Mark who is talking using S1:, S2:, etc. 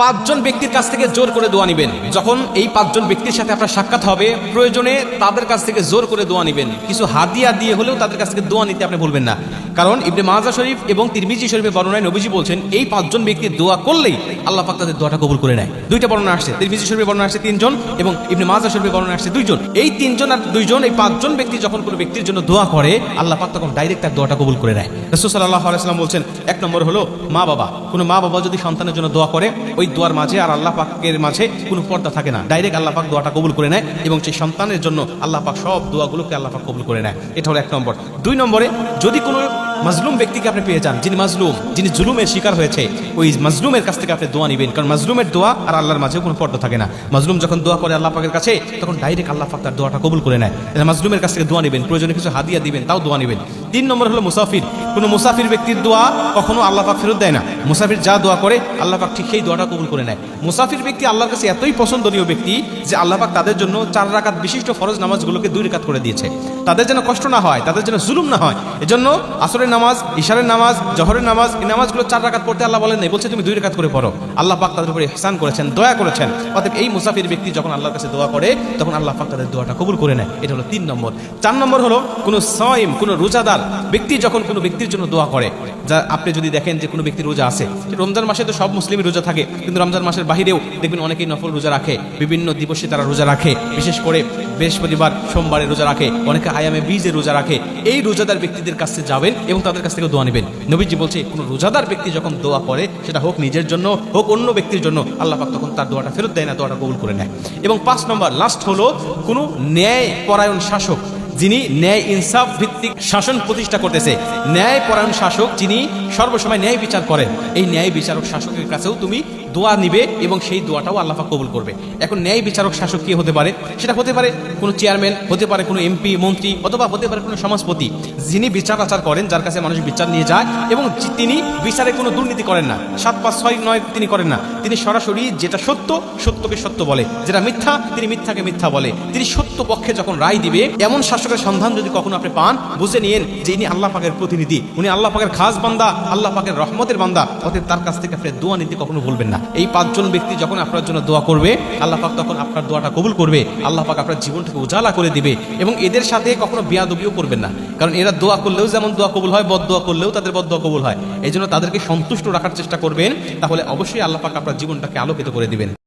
S1: পাঁচজন ব্যক্তির কাছ থেকে জোর করে দোয়া নিবেন। যখন এই পাঁচজন ব্যক্তির সাথে আপনার সাক্ষাৎ হবে, প্রয়োজনে তাদের কাছ থেকে জোর করে দোয়া নিবেন। কিছু হাদিয়া দিয়ে হলেও তাদের কাছ থেকে দোয়া নিতে আপনি বলবেন না। কারণ ইবনে মাজা শরীফ এবং তিরমিজি শরীফের বর্ণনায় নবীজি বলছেন, এই পাঁচজন ব্যক্তির দোয়া করলেই আল্লাহ পাক তাদের দোয়াটা কবুল করে নেয়। দুইটা বর্ণনা আসছে, তিরমিজি শরীফের বর্ণনা আসছে তিনজন এবং ইবনে মাজা শরীফের বর্ণনা আসছে দুইজন। এই তিনজন আর দুইজন, এই পাঁচজন ব্যক্তি যখন কোনো ব্যক্তির জন্য দোয়া করে, আল্লাহ পাক তখন ডাইরেক্ট তার দোয়াটা কবুল করে নেয়। রসুল সাল্লাহ আলাইসাল্লাম বলছেন, এক নম্বর হলো মা বাবা কোনো মা বাবা যদি সন্তানের জন্য দোয়া করে, ওই দোয়ার মাঝে আর আল্লাহ পাকের মাঝে কোনো পর্দা থাকে না। ডাইরেক্ট আল্লাহ পাক দোয়াটা কবুল করে নেয় এবং সেই সন্তানের জন্য আল্লাহ পাক সব দোয়াগুলোকে আল্লাহ পাক কবুল করে নেয়। এটা হলো এক নম্বর। দুই নম্বরে যদি কোনো মাজলুম ব্যক্তিকে আপনি পেয়ে যান, যিনি মাজলুম, যিনি জুলুমের শিকার হয়েছে, ওই মাজলুমের কাছ থেকে আপনি দোয়া নেবেন, কারণ মাজলুমের দোয়া আর আল্লাহর মাঝে কোনো পর্দা থাকে না। মাজলুম যখন দোয়া করে আল্লাহ পাকের কাছে, তখন ডাইরেক্ট আল্লাহ পাক তার দোয়াটা কবুল করে নেয়। মাজলুমের কাছ থেকে দোয়া নেবেন, প্রয়োজনে কিছু হাদিয়া দিবেন, তাও দোয়া নেবেন। তিন নম্বর হলো মুসাফির। কোনো মুসাফির ব্যক্তির দোয়া কখনো আল্লাহ পাক ফেরত দেয় না। মুসাফির যা দোয়া করে, আল্লাহ পাক ঠিক সেই দোয়াটা কবুল করে নেয়। মুসাফির ব্যক্তি আল্লাহর কাছে এতই পছন্দনীয় ব্যক্তি যে আল্লাহ পাক তাদের জন্য চার রাকাত বিশিষ্ট ফরজ নামাজগুলোকে দুই রেখাত করে দিয়েছে। তাদের যেন কষ্ট না হয়, তাদের যেন জুলুম না হয়, এজন্য আসরের নামাজ, ইশারের নামাজ, জহরের নামাজ, এই নামাজগুলো চার রাকাত পড়তে আল্লাহ বলেন নাই। বলছে, তুমি দুই রেখাত করে পড়ো। আল্লাহ পাক তাদের উপরে ইহসান করেছেন, দয়া করেছেন। অতএব এই মুসাফির ব্যক্তি যখন আল্লাহর কাছে দোয়া করে, তখন আল্লাহ পাক তাদের দোয়াটা কবুল করে নেয়। এটা হলো তিন নম্বর। চার নম্বর হলো, কোনো সয়েম কোনো রোজাদার ব্যক্তি যখন কোনো ব্যক্তির জন্য দোয়া করে, যা আপনি যদি দেখেন যে কোনো ব্যক্তি রোজা আছে রমজান মাসে তো সব মুসলিমই রোজা থাকে, কিন্তু রমজান মাসের বাহিরেও দেখবেন অনেকেই নফল রোজা রাখে, বিভিন্ন দিবসে তারা রোজা রাখে, বিশেষ করে বৃহস্পতিবার সোমবারে রোজা রাখে, অনেকে আয়ামে বীজে রোজা রাখে। এই রোজাদার ব্যক্তিদের কাছে যাবেন এবং তাদের কাছ থেকে দোয়া নেবেন। নবীজি বলছে, কোনো রোজাদার ব্যক্তি যখন দোয়া করে, সেটা হোক নিজের জন্য, হোক অন্য ব্যক্তির জন্য, আল্লাহ পাক তখন তার দোয়াটা ফেরত দেয় না, দোয়াটা কবুল করে নেয়। এবং পাঁচ নম্বর লাস্ট হলো, কোনো ন্যায় পরায়ণ শাসক, যিনি ন্যায় ইনসাফ ভিত্তিক শাসন প্রতিষ্ঠা করতেছে ন্যায় পরায়ণ শাসক যিনি সর্বসময় ন্যায় বিচার করেন, এই ন্যায় বিচারক শাসকের কাছেও তুমি দোয়া নিবে এবং সেই দোয়াটাও আল্লাহ কবুল করবে। এখন ন্যায় বিচারক শাসক কি হতে পারে? সেটা হতে পারে কোনো চেয়ারম্যান হতে পারে কোনো এমপি মন্ত্রী, অথবা হতে পারে কোনো সমাজপতি, যিনি বিচার আচার করেন, যার কাছে মানুষ বিচার নিয়ে যায় এবং তিনি বিচারে কোনো দুর্নীতি করেন না। সাত পাঁচ ছয় নয় তিনি করেন না। তিনি সরাসরি যেটা সত্য, সত্যকে সত্য বলে। যেটা মিথ্যা, তিনি মিথ্যাকে মিথ্যা বলে। তিনি সত্য পক্ষে যখন রায় দিবে, এমন শাসকের সন্ধান যদি কখনো আপনি পান, বুঝে নিয়েন যে ইনি আল্লাহ পাকের প্রতিনিধি। উনি আল্লাহ পাকের খাস বান্দা, আল্লাহ পাকের রহমতের বান্দা। অতএব তার কাছ থেকে আপনি দোয়া নিতে কখনো বলবেন না। এই পাঁচজন ব্যক্তি যখন আপনার জন্য দোয়া করবে, আল্লাহ পাক তখন আপনার দোয়াটা কবুল করবে, আল্লাহ পাক আপনার জীবনটাকে উজালা করে দিবে এবং এদের সাথে কখনো বিয়াদবিও করবেন না। কারণ এরা দোয়া করলেও যেমন দোয়া কবুল হয়, বদ দোয়া করলেও তাদের বদ দোয়া কবুল হয়। এই জন্য তাদেরকে সন্তুষ্ট রাখার চেষ্টা করবেন, তাহলে অবশ্যই আল্লাহ পাক আপনার জীবনটাকে আলোকিত করে দিবেন।